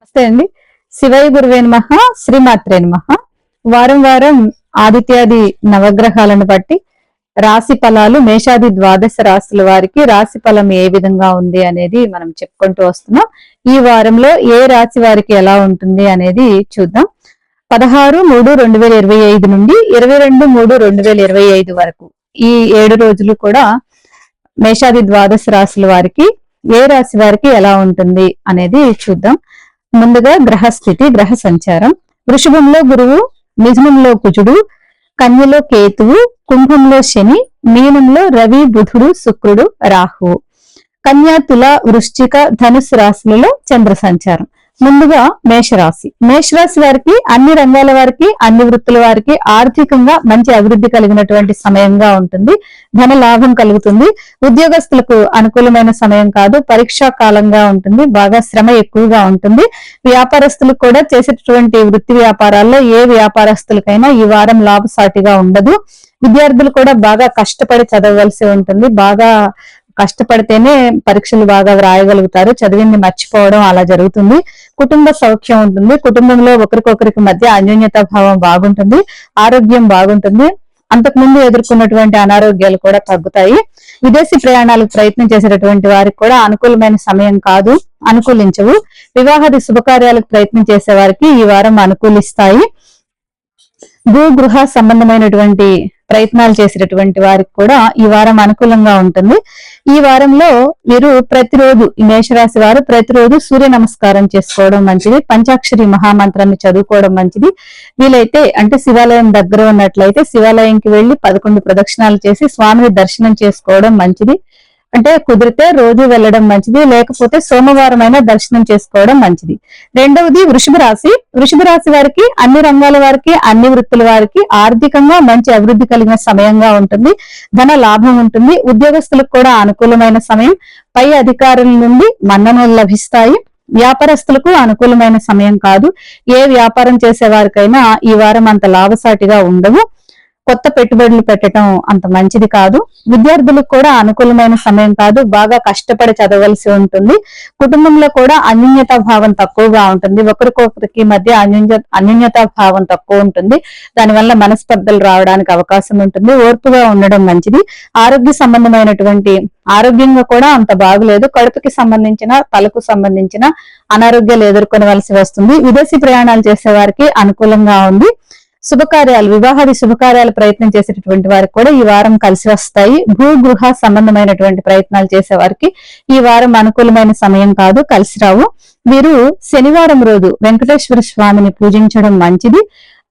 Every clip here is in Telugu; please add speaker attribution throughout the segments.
Speaker 1: నమస్తే అండి. శివయ గురువే నమ శ్రీమాత్రే నమ. వారం వారం ఆదిత్యాది నవగ్రహాలను బట్టి రాశి ఫలాలు మేషాది ద్వాదశ రాశుల వారికి రాశి ఫలం ఏ విధంగా ఉంది అనేది మనం చెప్పుకుంటూ వస్తున్నాం. ఈ వారంలో ఏ రాశి వారికి ఎలా ఉంటుంది అనేది చూద్దాం. పదహారు మూడు రెండు వేల ఇరవై ఐదు నుండి ఇరవై రెండు మూడు రెండు వేల ఇరవై ఐదు వరకు ఈ ఏడు రోజులు కూడా మేషాది ద్వాదశ రాశుల వారికి ఏ రాశి వారికి ఎలా ఉంటుంది అనేది చూద్దాం. ముందుగా గ్రహస్థితి గ్రహ సంచారం. వృషభంలో గురువు మిథునంలో కుజుడు కన్యలో కేతువు కుంభంలో శని మీనంలో రవి బుధుడు శుక్రుడు రాహువు. కన్యా తుల వృశ్చిక ధనుసు రాశులలో చంద్ర సంచారం. ముందుగా మేషరాశి. మేషరాశి వారికి అన్ని రంగాల వారికి అన్ని వృత్తుల వారికి ఆర్థికంగా మంచి అభివృద్ధి కలిగినటువంటి సమయంగా ఉంటుంది. ధన లాభం కలుగుతుంది. ఉద్యోగస్తులకు అనుకూలమైన సమయం కాదు. పరీక్షా కాలంగా ఉంటుంది. బాగా శ్రమ ఎక్కువగా ఉంటుంది. వ్యాపారస్తులకు కూడా చేసేటటువంటి వృత్తి వ్యాపారాల్లో ఏ వ్యాపారస్తులకైనా ఈ వారం లాభసాటిగా ఉండదు. విద్యార్థులు కూడా బాగా కష్టపడి చదవవలసి ఉంటుంది. బాగా కష్టపడితేనే పరీక్షలు బాగా వ్రాయగలుగుతారు. చదివింది మర్చిపోవడం అలా జరుగుతుంది. కుటుంబ సౌఖ్యం ఉంటుంది. కుటుంబంలో ఒకరికొకరికి మధ్య అన్యోన్యత భావం బాగుంటుంది. ఆరోగ్యం బాగుంటుంది. అంతకుముందు ఎదుర్కొన్నటువంటి అనారోగ్యాలు కూడా తగ్గుతాయి. విదేశీ ప్రయాణాలకు ప్రయత్నం చేసేటటువంటి వారికి కూడా అనుకూలమైన సమయం కాదు. అనుకూలించవు. వివాహాది శుభకార్యాలకు ప్రయత్నం చేసే వారికి ఈ వారం అనుకూలిస్తాయి. భూ గృహ సంబంధమైనటువంటి ప్రయత్నాలు చేసేటటువంటి వారికి కూడా ఈ వారం అనుకూలంగా ఉంటుంది. ఈ వారంలో మీరు ప్రతిరోజు ఈ మేషరాశి వారు ప్రతిరోజు సూర్య నమస్కారం చేసుకోవడం మంచిది. పంచాక్షరి మహామంత్రాన్ని చదువుకోవడం మంచిది. వీలైతే అంటే శివాలయం దగ్గర ఉన్నట్లయితే శివాలయంకి వెళ్ళి పదకొండు ప్రదక్షిణాలు చేసి స్వామిని దర్శనం చేసుకోవడం మంచిది. అంటే కుదిరితే రోజు వెళ్ళడం మంచిది లేకపోతే సోమవారం అయినా దర్శనం చేసుకోవడం మంచిది. రెండవది వృషభ రాశి. వృషభ రాశి వారికి అన్ని రంగాల వారికి అన్ని వృత్తుల వారికి ఆర్థికంగా మంచి అభివృద్ధి కలిగిన సమయంగా ఉంటుంది. ధన లాభం ఉంటుంది. ఉద్యోగస్తులకు కూడా అనుకూలమైన సమయం. పై అధికారుల నుండి మన్ననలు లభిస్తాయి. వ్యాపారస్తులకు అనుకూలమైన సమయం కాదు. ఏ వ్యాపారం చేసే వారికైనా ఈ వారం అంత లాభసాటిగా ఉండవు. కొత్త పెట్టుబడులు పెట్టడం అంత మంచిది కాదు. విద్యార్థులకు కూడా అనుకూలమైన సమయం కాదు. బాగా కష్టపడి చదవలసి ఉంటుంది. కుటుంబంలో కూడా అన్యోన్యతా భావం తక్కువగా ఉంటుంది. ఒకరికొకరికి మధ్య అన్యోన్య అన్యోన్యతా భావం తక్కువ ఉంటుంది. దానివల్ల మనస్పర్ధలు రావడానికి అవకాశం ఉంటుంది. ఓర్పుగా ఉండడం మంచిది. ఆరోగ్య సంబంధమైనటువంటి ఆరోగ్యంగా కూడా అంత బాగులేదు. కడుపుకి సంబంధించిన తలకు సంబంధించిన అనారోగ్యాలు ఎదుర్కొనవలసి వస్తుంది. విదేశీ ప్రయాణాలు చేసే వారికి అనుకూలంగా ఉంది. శుభకార్యాలు వివాహాది శుభకార్యాలు ప్రయత్నం చేసేటటువంటి వారికి కూడా ఈ వారం కలిసి వస్తాయి. భూ గృహ సంబంధమైనటువంటి ప్రయత్నాలు చేసే వారికి ఈ వారం అనుకూలమైన సమయం కాదు కలిసి రావు. వీరు శనివారం రోజు వెంకటేశ్వర స్వామిని పూజించడం మంచిది.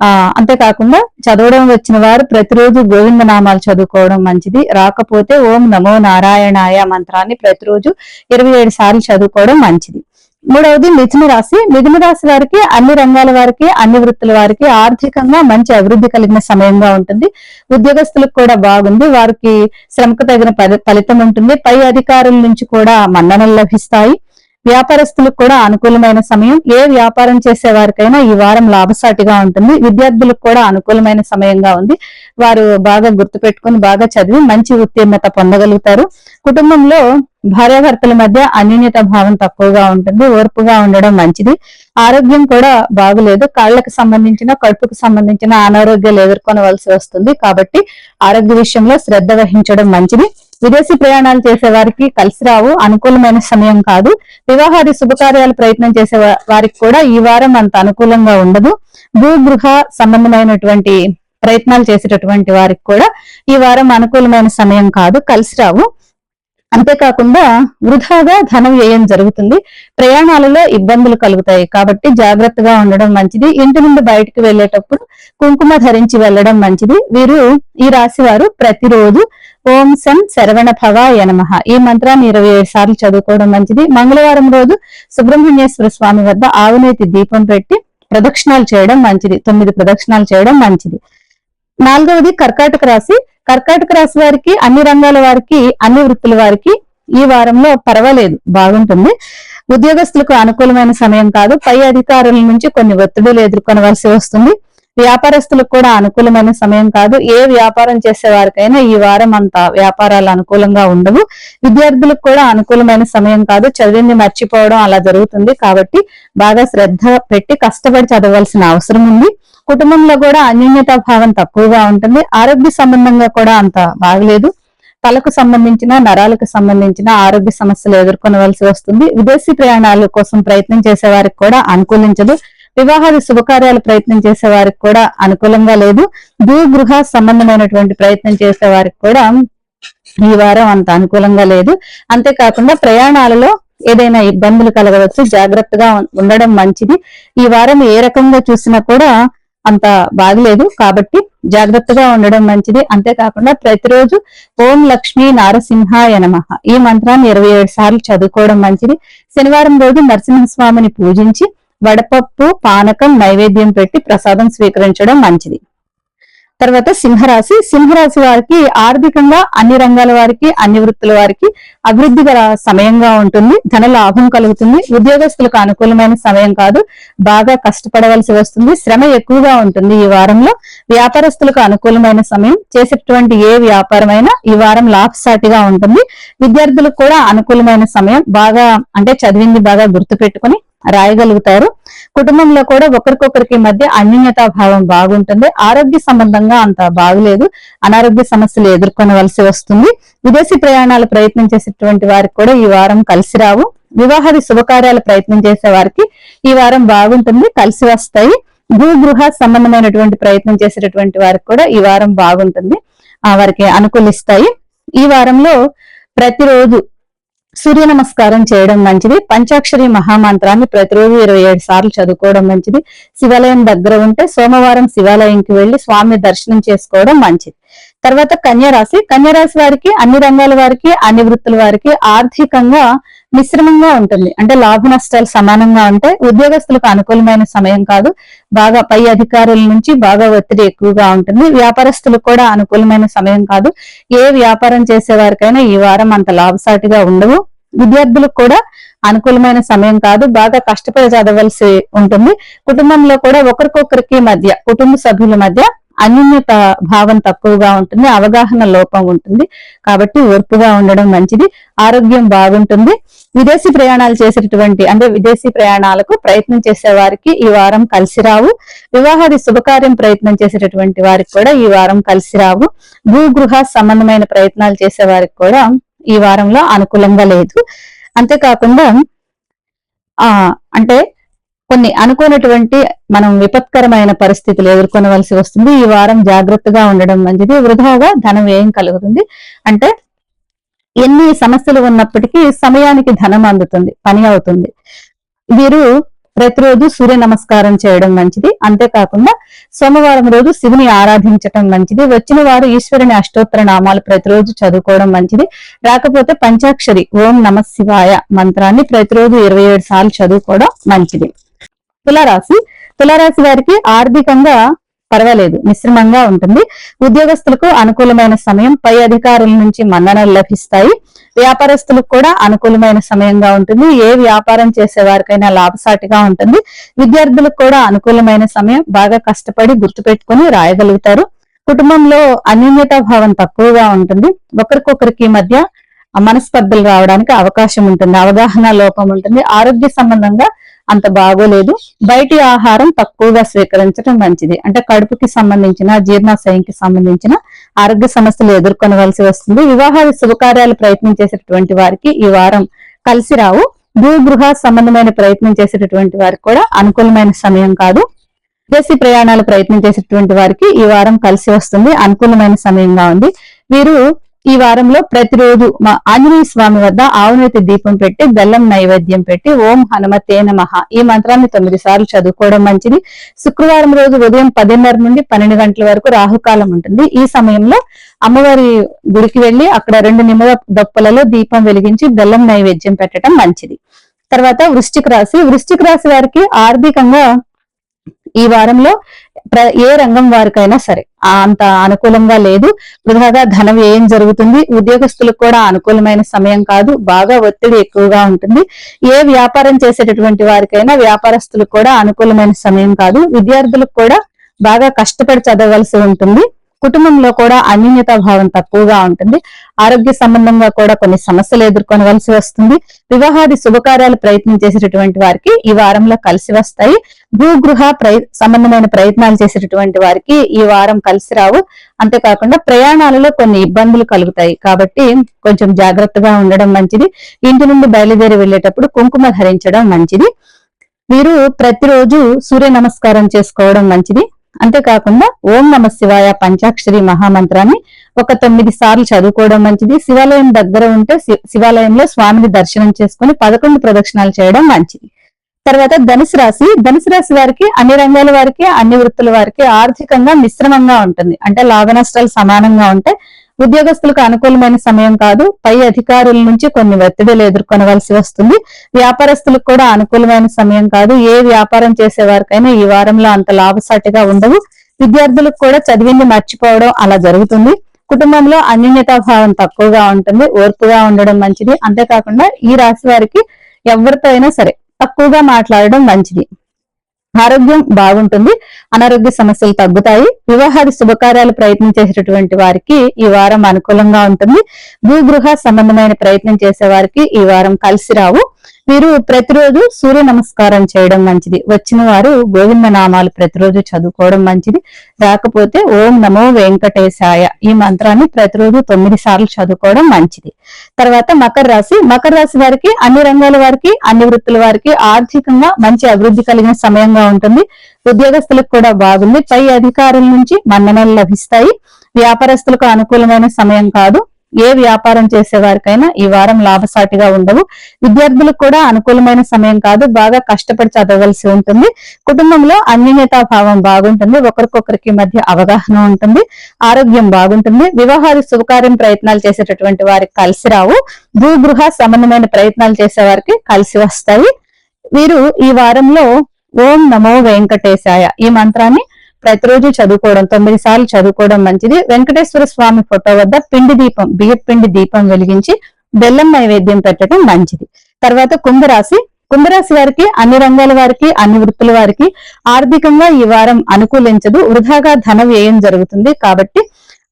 Speaker 1: ఆ అంతేకాకుండా చదవడం వచ్చిన వారు ప్రతిరోజు గోవింద నామాలు చదువుకోవడం మంచిది. రాకపోతే ఓం నమో నారాయణాయ మంత్రాన్ని ప్రతిరోజు ఇరవై ఏడు సార్లు చదువుకోవడం మంచిది. మూడవది మిథున రాశి. మిథున రాశి వారికి అన్ని రంగాల వారికి అన్ని వృత్తుల వారికి ఆర్థికంగా మంచి అభివృద్ధి కలిగిన సమయంగా ఉంటుంది. ఉద్యోగస్తులకు కూడా బాగుంది. వారికి శ్రమకు తగిన ఫలితం ఉంటుంది. పై అధికారుల నుంచి కూడా మన్ననలు లభిస్తాయి. వ్యాపారస్తులకు కూడా అనుకూలమైన సమయం. ఏ వ్యాపారం చేసే వారికైనా ఈ వారం లాభసాటిగా ఉంటుంది. విద్యార్థులకు కూడా అనుకూలమైన సమయంగా ఉంది. వారు బాగా గుర్తుపెట్టుకుని బాగా చదివి మంచి ఉత్తీర్ణత పొందగలుగుతారు. కుటుంబంలో భార్యాభర్తల మధ్య అన్యోన్యత భావం తక్కువగా ఉంటుంది ఓర్పుగా ఉండడం మంచిది. ఆరోగ్యం కూడా బాగులేదు. కాళ్ళకు సంబంధించిన కడుపుకు సంబంధించిన అనారోగ్యాలు ఎదుర్కొనవలసి వస్తుంది కాబట్టి ఆరోగ్య విషయంలో శ్రద్ధ వహించడం మంచిది. విదేశీ ప్రయాణాలు చేసే వారికి కలిసి రావు. అనుకూలమైన సమయం కాదు. వివాహాది శుభకార్యాలు ప్రయత్నం చేసే వారికి కూడా ఈ వారం అంత అనుకూలంగా ఉండదు. భూ గృహ సంబంధమైనటువంటి ప్రయత్నాలు చేసేటటువంటి వారికి కూడా ఈ వారం అనుకూలమైన సమయం కాదు. కలిసి రావు. అంతేకాకుండా వృధాగా ధన వ్యయం జరుగుతుంది. ప్రయాణాలలో ఇబ్బందులు కలుగుతాయి. కాబట్టి జాగ్రత్తగా ఉండడం మంచిది. ఇంటి నుండి బయటికి వెళ్ళేటప్పుడు కుంకుమ ధరించి వెళ్ళడం మంచిది. వీరు ఈ రాశి వారు ప్రతిరోజు ఓం సం శరవణ భవ యనమహ ఈ మంత్రాన్ని ఇరవై ఏడు సార్లు చదువుకోవడం మంచిది. మంగళవారం రోజు సుబ్రహ్మణ్యేశ్వర స్వామి వద్ద ఆవునేతి దీపం పెట్టి ప్రదక్షిణాలు చేయడం మంచిది. తొమ్మిది ప్రదక్షిణాలు చేయడం మంచిది. నాలుగవది కర్కాటక రాశి. కర్కాటక రాశి వారికి అన్ని రంగాల వారికి అన్ని వృత్తుల వారికి ఈ వారంలో పర్వాలేదు బాగుంటుంది. ఉద్యోగస్తులకు అనుకూలమైన సమయం కాదు. పై అధికారుల నుంచి కొన్ని ఒత్తిడులు ఎదుర్కొనవలసి వస్తుంది. వ్యాపారస్తులకు కూడా అనుకూలమైన సమయం కాదు. ఏ వ్యాపారం చేసే వారికైనా ఈ వారం అంత వ్యాపారాలు అనుకూలంగా ఉండవు. విద్యార్థులకు కూడా అనుకూలమైన సమయం కాదు. చదివింది మర్చిపోవడం అలా జరుగుతుంది కాబట్టి బాగా శ్రద్ధ పెట్టి కష్టపడి చదవాల్సిన అవసరం ఉంది. కుటుంబంలో కూడా అన్యోన్యత భావం తక్కువగా ఉంటుంది. ఆరోగ్య సంబంధంగా కూడా అంత బాగలేదు. తలకు సంబంధించిన నరాలకు సంబంధించిన ఆరోగ్య సమస్యలు ఎదుర్కొనవలసి వస్తుంది. విదేశీ ప్రయాణాల కోసం ప్రయత్నం చేసే వారికి కూడా అనుకూలించదు. వివాహాది శుభకార్యాలు ప్రయత్నం చేసే వారికి కూడా అనుకూలంగా లేదు. భూగృహ సంబంధమైనటువంటి ప్రయత్నం చేసే వారికి కూడా ఈ వారం అంత అనుకూలంగా లేదు. అంతేకాకుండా ప్రయాణాలలో ఏదైనా ఇబ్బందులు కలగవచ్చు. జాగ్రత్తగా ఉండడం మంచిది. ఈ వారం ఏ రకంగా చూసినా కూడా అంత బాగలేదు కాబట్టి జాగ్రత్తగా ఉండడం మంచిది. అంతేకాకుండా ప్రతిరోజు ఓం లక్ష్మీ నారసింహాయ నమ. ఈ మంత్రాన్ని ఇరవై ఏడు సార్లు చదువుకోవడం మంచిది. శనివారం రోజు నరసింహస్వామిని పూజించి వడపప్పు పానకం నైవేద్యం పెట్టి ప్రసాదం స్వీకరించడం మంచిది. తర్వాత సింహరాశి. సింహరాశి వారికి ఆర్థికంగా అన్ని రంగాల వారికి అన్ని వృత్తుల వారికి అభివృద్ధి గల సమయంగా ఉంటుంది. ధన లాభం కలుగుతుంది. ఉద్యోగస్తులకు అనుకూలమైన సమయం కాదు. బాగా కష్టపడవలసి వస్తుంది. శ్రమ ఎక్కువగా ఉంటుంది ఈ వారంలో. వ్యాపారస్తులకు అనుకూలమైన సమయం. చేసేటువంటి ఏ వ్యాపారమైనా ఈ వారం లాభసాటిగా ఉంటుంది. విద్యార్థులకు కూడా అనుకూలమైన సమయం. బాగా అంటే చదివింది బాగా గుర్తు పెట్టుకుని రాయగలుగుతారు. కుటుంబంలో కూడా ఒకరికొకరికి మధ్య అన్యోన్యతా భావం బాగుంటుంది. ఆరోగ్య సంబంధంగా అంత బాగులేదు. అనారోగ్య సమస్యలు ఎదుర్కొనవలసి వస్తుంది. విదేశీ ప్రయాణాలు ప్రయత్నం చేసేటువంటి వారికి కూడా ఈ వారం కలిసి రావు. వివాహాది శుభకార్యాలు ప్రయత్నం చేసే వారికి ఈ వారం బాగుంటుంది. కలిసి వస్తాయి. భూగృహ సంబంధమైనటువంటి ప్రయత్నం చేసేటటువంటి వారికి కూడా ఈ వారం బాగుంటుంది. ఆ వారికి అనుకూలిస్తాయి. ఈ వారంలో ప్రతిరోజు సూర్య నమస్కారం చేయడం మంచిది. పంచాక్షరి మహామంత్రాన్ని ప్రతిరోజు ఇరవై ఏడు సార్లు చదువుకోవడం మంచిది. శివాలయం దగ్గర ఉంటే సోమవారం శివాలయంకి వెళ్ళి స్వామి దర్శనం చేసుకోవడం మంచిది. తర్వాత కన్యరాశి. కన్యరాశి వారికి అన్ని రంగాల వారికి అన్ని వృత్తుల వారికి ఆర్థికంగా మిశ్రమంగా ఉంటుంది. అంటే లాభ నష్టాలు సమానంగా ఉంటాయి. ఉద్యోగస్తులకు అనుకూలమైన సమయం కాదు. బాగా పై అధికారుల నుంచి బాగా ఒత్తిడి ఎక్కువగా ఉంటుంది. వ్యాపారస్తులకు కూడా అనుకూలమైన సమయం కాదు. ఏ వ్యాపారం చేసేవారికైనా ఈ వారం అంత లాభసాటిగా ఉండవు. విద్యార్థులకు కూడా అనుకూలమైన సమయం కాదు. బాగా కష్టపడి చదవలసి ఉంటుంది. కుటుంబంలో కూడా ఒకరికొకరికి మధ్య కుటుంబ సభ్యుల మధ్య అన్యూన్యత భావం తక్కువగా ఉంటుంది అవగాహన లోపం ఉంటుంది. కాబట్టి ఓర్పుగా ఉండడం మంచిది ఆరోగ్యం బాగుంటుంది. విదేశీ ప్రయాణాలు చేసేటటువంటి అంటే విదేశీ ప్రయాణాలకు ప్రయత్నం చేసే వారికి ఈ వారం కలిసి రావు. వివాహాది శుభకార్యం ప్రయత్నం చేసేటటువంటి వారికి కూడా ఈ వారం కలిసి రావు. భూగృహ సంబంధమైన ప్రయత్నాలు చేసే వారికి కూడా ఈ వారంలో అనుకూలంగా లేదు. అంతేకాకుండా ఆ అంటే కొన్ని అనుకోనటువంటి మనం విపత్కరమైన పరిస్థితులు ఎదుర్కొనవలసి వస్తుంది. ఈ వారం జాగ్రత్తగా ఉండడం మంచిది. వృధాగా ధనం వ్యయం కలుగుతుంది? అంటే ఎన్ని సమస్యలు ఉన్నప్పటికీ సమయానికి ధనం అందుతుంది పని అవుతుంది. వీరు ప్రతిరోజు సూర్య నమస్కారం చేయడం మంచిది. అంతేకాకుండా సోమవారం రోజు శివుని ఆరాధించటం మంచిది. వచ్చిన వారు ఈశ్వరుని అష్టోత్తర నామాలు ప్రతిరోజు చదువుకోవడం మంచిది. రాకపోతే పంచాక్షరి ఓం నమ శివాయ మంత్రాన్ని ప్రతిరోజు ఇరవై ఏడు సార్లు చదువుకోవడం మంచిది. తులారాశి. తులారాశి వారికి ఆర్థికంగా పర్వాలేదు మిశ్రమంగా ఉంటుంది. ఉద్యోగస్తులకు అనుకూలమైన సమయం పై అధికారుల నుంచి మన్ననలు లభిస్తాయి. వ్యాపారస్తులకు కూడా అనుకూలమైన సమయంగా ఉంటుంది. ఏ వ్యాపారం చేసే వారికైనా లాభసాటిగా ఉంటుంది. విద్యార్థులకు కూడా అనుకూలమైన సమయం బాగా కష్టపడి గుర్తుపెట్టుకుని రాయగలుగుతారు. కుటుంబంలో అన్యూన్యత భావం తక్కువగా ఉంటుంది. ఒకరికొకరికి మధ్య మనస్పర్ధలు రావడానికి అవకాశం ఉంటుంది. అవగాహన లోపం ఉంటుంది. ఆరోగ్య సంబంధంగా అంత బాగోలేదు. బయటి ఆహారం తక్కువగా స్వీకరించడం మంచిది. అంటే కడుపుకి సంబంధించిన జీర్ణాశయంకి సంబంధించిన ఆరోగ్య సమస్యలు ఎదుర్కొనవలసి వస్తుంది. వివాహాది శుభకార్యాలు ప్రయత్నం చేసేటటువంటి వారికి ఈ వారం కలిసి రావు. భూగృహ సంబంధమైన ప్రయత్నం చేసేటటువంటి వారికి కూడా అనుకూలమైన సమయం కాదు. విదేశీ ప్రయాణాలు ప్రయత్నం చేసేటువంటి వారికి ఈ వారం కలిసి వస్తుంది. అనుకూలమైన సమయంగా ఉంది. వీరు ఈ వారంలో ప్రతిరోజు మా ఆంజనేయ స్వామి వద్ద ఆవునేతి దీపం పెట్టి బెల్లం నైవేద్యం పెట్టి ఓం హనుమతే నమః. ఈ మంత్రాన్ని తొమ్మిది సార్లు చదువుకోవడం మంచిది. శుక్రవారం రోజు ఉదయం పదిన్నర నుండి పన్నెండు గంటల వరకు రాహుకాలం ఉంటుంది. ఈ సమయంలో అమ్మవారి గుడికి వెళ్ళి అక్కడ రెండు నిమ్మ దొప్పలలో దీపం వెలిగించి బెల్లం నైవేద్యం పెట్టడం మంచిది. తర్వాత వృశ్చిక రాశి. వృశ్చిక రాశి వారికి ఆర్థికంగా ఈ వారంలో ఏ రంగం వారికైనా సరే. అంత అనుకూలంగా లేదు. వృధాగా ధనం ఏం జరుగుతుంది? ఉద్యోగస్తులకు కూడా అనుకూలమైన సమయం కాదు. బాగా ఒత్తిడి ఎక్కువగా ఉంటుంది. ఏ వ్యాపారం చేసేటటువంటి వారికైనా వ్యాపారస్తులకు కూడా అనుకూలమైన సమయం కాదు. విద్యార్థులకు కూడా బాగా కష్టపడి చదవలసి ఉంటుంది. కుటుంబంలో కూడా అన్యూన్యతా భావం తక్కువగా ఉంటుంది. ఆరోగ్య సంబంధంగా కూడా కొన్ని సమస్యలు ఎదుర్కొనవలసి వస్తుంది. వివాహాది శుభకార్యాలు ప్రయత్నం చేసేటటువంటి వారికి ఈ వారంలో కలిసి వస్తాయి. భూగృహ ప్రయ సంబంధమైన ప్రయత్నాలు చేసేటటువంటి వారికి ఈ వారం కలిసి రావు. అంతేకాకుండా ప్రయాణాలలో కొన్ని ఇబ్బందులు కలుగుతాయి. కాబట్టి కొంచెం జాగ్రత్తగా ఉండడం మంచిది. ఇంటి నుండి బయలుదేరి వెళ్ళేటప్పుడు కుంకుమ ధరించడం మంచిది. మీరు ప్రతిరోజు సూర్య నమస్కారం చేసుకోవడం మంచిది. అంతేకాకుండా ఓం నమ శివాయ పంచాక్షరి మహామంత్రాన్ని ఒక తొమ్మిది సార్లు చదువుకోవడం మంచిది. శివాలయం దగ్గర ఉంటే శివాలయంలో స్వామిని దర్శనం చేసుకుని పదకొండు ప్రదక్షిణాలు చేయడం మంచిది. తర్వాత ధనుసు రాశి ధనుసు రాశి వారికి అన్ని రంగాల వారికి అన్ని వృత్తుల వారికి ఆర్థికంగా మిశ్రమంగా ఉంటుంది. అంటే లాభ నష్టాలు సమానంగా ఉంటాయి ఉద్యోగస్తులకు అనుకూలమైన సమయం కాదు. పై అధికారుల నుంచి కొన్ని ఒత్తిడిలు ఎదుర్కొనవలసి వస్తుంది. వ్యాపారస్తులకు కూడా అనుకూలమైన సమయం కాదు. ఏ వ్యాపారం చేసే వారికైనా ఈ వారంలో అంత లాభసాటిగా ఉండవు. విద్యార్థులకు కూడా చదివింది మర్చిపోవడం అలా జరుగుతుంది. కుటుంబంలో అన్యూన్యతా భావం తక్కువగా ఉంటుంది. ఓర్పుగా ఉండడం మంచిది. అంతేకాకుండా ఈ రాశి వారికి ఎవరితో అయినా సరే తక్కువగా మాట్లాడడం మంచిది. ఆరోగ్యం బాగుంటుంది. అనారోగ్య సమస్యలు తగ్గుతాయి. వివాహాది శుభకార్యాలు ప్రయత్నం చేసేటటువంటి వారికి ఈ వారం అనుకూలంగా ఉంటుంది. భూగృహ సంబంధమైన ప్రయత్నం చేసే వారికి ఈ వారం కలిసి రావు. మీరు ప్రతిరోజు సూర్య నమస్కారం చేయడం మంచిది. వచ్చిన వారు గోవింద నామాలు ప్రతిరోజు చదువుకోవడం మంచిది. రాకపోతే ఓం నమో వెంకటేశాయ ఈ మంత్రాన్ని ప్రతిరోజు తొమ్మిది సార్లు చదువుకోవడం మంచిది. తర్వాత మకర రాశి. మకర రాశి వారికి అన్ని రంగాల వారికి అన్ని వృత్తుల వారికి ఆర్థికంగా మంచి అభివృద్ధి కలిగిన సమయంగా ఉంటుంది. ఉద్యోగస్తులకు కూడా బాగుంది. పై అధికారుల నుంచి మన్ననలు లభిస్తాయి. వ్యాపారస్తులకు అనుకూలమైన సమయం కాదు. ఏ వ్యాపారం చేసే వారికైనా ఈ వారం లాభసాటిగా ఉండవు. విద్యార్థులకు కూడా అనుకూలమైన సమయం కాదు. బాగా కష్టపడి చదవలసి ఉంటుంది. కుటుంబంలో అన్యూన్యతా భావం బాగుంటుంది. ఒకరికొకరికి మధ్య అవగాహన ఉంటుంది. ఆరోగ్యం బాగుంటుంది. వివాహాది శుభకార్యం ప్రయత్నాలు చేసేటటువంటి వారికి కలిసి రావు. భూగృహ సంబంధమైన ప్రయత్నాలు చేసే వారికి కలిసి వస్తాయి. వీరు ఈ వారంలో ఓం నమో వెంకటేశాయ. ఈ మంత్రాన్ని ప్రతిరోజు చదువుకోవడం తొమ్మిది సార్లు చదువుకోవడం మంచిది. వెంకటేశ్వర స్వామి ఫోటో వద్ద పిండి దీపం బియ్యపిండి దీపం వెలిగించి బెల్లం నైవేద్యం పెట్టడం మంచిది. తర్వాత కుంభరాశి. కుంభరాశి వారికి అన్ని రంగాల వారికి అన్ని వృత్తుల వారికి ఆర్థికంగా ఈ వారం అనుకూలించదు. వృధాగా ధన వ్యయం జరుగుతుంది కాబట్టి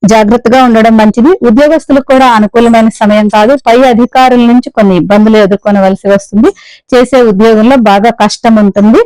Speaker 1: జాగ్రత్తగా ఉండడం మంచిది. ఉద్యోగస్తులకు కూడా అనుకూలమైన సమయం కాదు. పై అధికారుల నుంచి కొన్ని ఇబ్బందులు ఎదుర్కొనవలసి వస్తుంది. చేసే ఉద్యోగంలో బాగా కష్టం ఉంటుంది.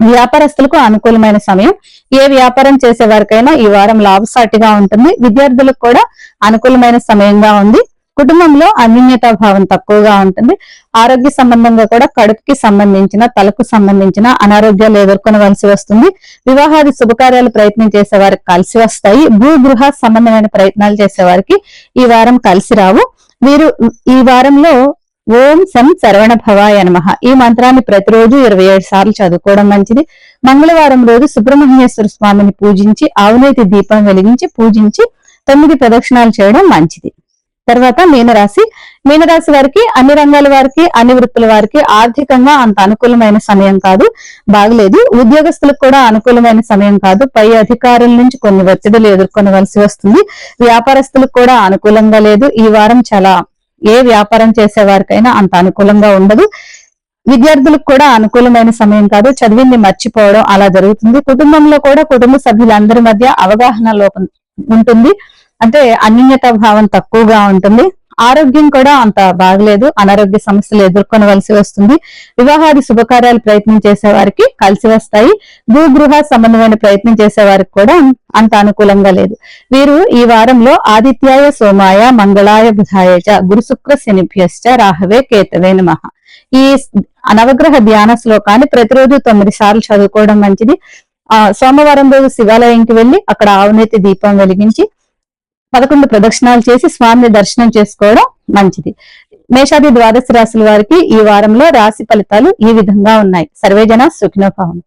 Speaker 1: వ్యాపారస్తులకు అనుకూలమైన సమయం. ఏ వ్యాపారం చేసే వారికైనా ఈ వారం లాభసాటిగా ఉంటుంది. విద్యార్థులకు కూడా అనుకూలమైన సమయంగా ఉంది. కుటుంబంలో అన్యూన్యతా భావం తక్కువగా ఉంటుంది. ఆరోగ్య సంబంధంగా కూడా కడుపుకి సంబంధించిన తలకు సంబంధించిన అనారోగ్యాలు ఎదుర్కొనవలసి వస్తుంది. వివాహాది శుభకార్యాలు ప్రయత్నం చేసే వారికి కలిసి వస్తాయి. భూ గృహ సంబంధమైన ప్రయత్నాలు చేసే వారికి ఈ వారం కలిసి రావు. వీరు ఈ వారంలో ఓం సం శరవణ భవాయ నమః. ఈ మంత్రాన్ని ప్రతిరోజు ఇరవై ఏడు సార్లు చదువుకోవడం మంచిది. మంగళవారం రోజు సుబ్రహ్మణ్యేశ్వర స్వామిని పూజించి ఆవునేతి దీపం వెలిగించి పూజించి తొమ్మిది ప్రదక్షిణాలు చేయడం మంచిది. తర్వాత మీనరాశి. మీనరాశి వారికి అన్ని రంగాల వారికి అన్ని వృత్తుల వారికి ఆర్థికంగా అంత అనుకూలమైన సమయం కాదు. బాగలేదు. ఉద్యోగస్తులకు కూడా అనుకూలమైన సమయం కాదు. పై అధికారుల నుంచి కొన్ని ఒత్తిడులు ఎదుర్కొనవలసి వస్తుంది. వ్యాపారస్తులకు కూడా అనుకూలంగా లేదు. ఈ వారం చాలా ఏ వ్యాపారం చేసే వారికైనా అంత అనుకూలంగా ఉండదు. విద్యార్థులకు కూడా అనుకూలమైన సమయం కాదు. చదివింది మర్చిపోవడం అలా జరుగుతుంది. కుటుంబంలో కూడా కుటుంబ సభ్యులందరి మధ్య అవగాహన లోపం ఉంటుంది. అంటే అన్యూన్యత భావం తక్కువగా ఉంటుంది. ఆరోగ్యం కూడా అంత బాగలేదు అనారోగ్య సమస్యలు ఎదుర్కొనవలసి వస్తుంది. వివాహాది శుభకార్యాలు ప్రయత్నం చేసే వారికి కలిసి వస్తాయి. భూగృహ సంబంధమైన ప్రయత్నం చేసే వారికి కూడా అంత అనుకూలంగా లేదు. వీరు ఈ వారంలో ఆదిత్యాయ సోమాయ మంగళాయ బుధాయచ గురుశుక్ర గురు శుక్ర శనిభ్యశ్చ రాహవే కేతవే నమ. ఈ నవగ్రహ ధ్యాన శ్లోకాన్ని ప్రతిరోజు తొమ్మిది సార్లు చదువుకోవడం మంచిది. ఆ సోమవారం రోజు శివాలయంకి వెళ్ళి అక్కడ ఆవునేతి దీపం వెలిగించి పదకొండు ప్రదక్షిణాలు చేసి స్వామిని దర్శనం చేసుకోవడం మంచిది. మేషాది ద్వాదశ రాశుల వారికి ఈ వారంలో రాశి ఫలితాలు ఈ విధంగా ఉన్నాయి. సర్వేజన సుఖినోభావం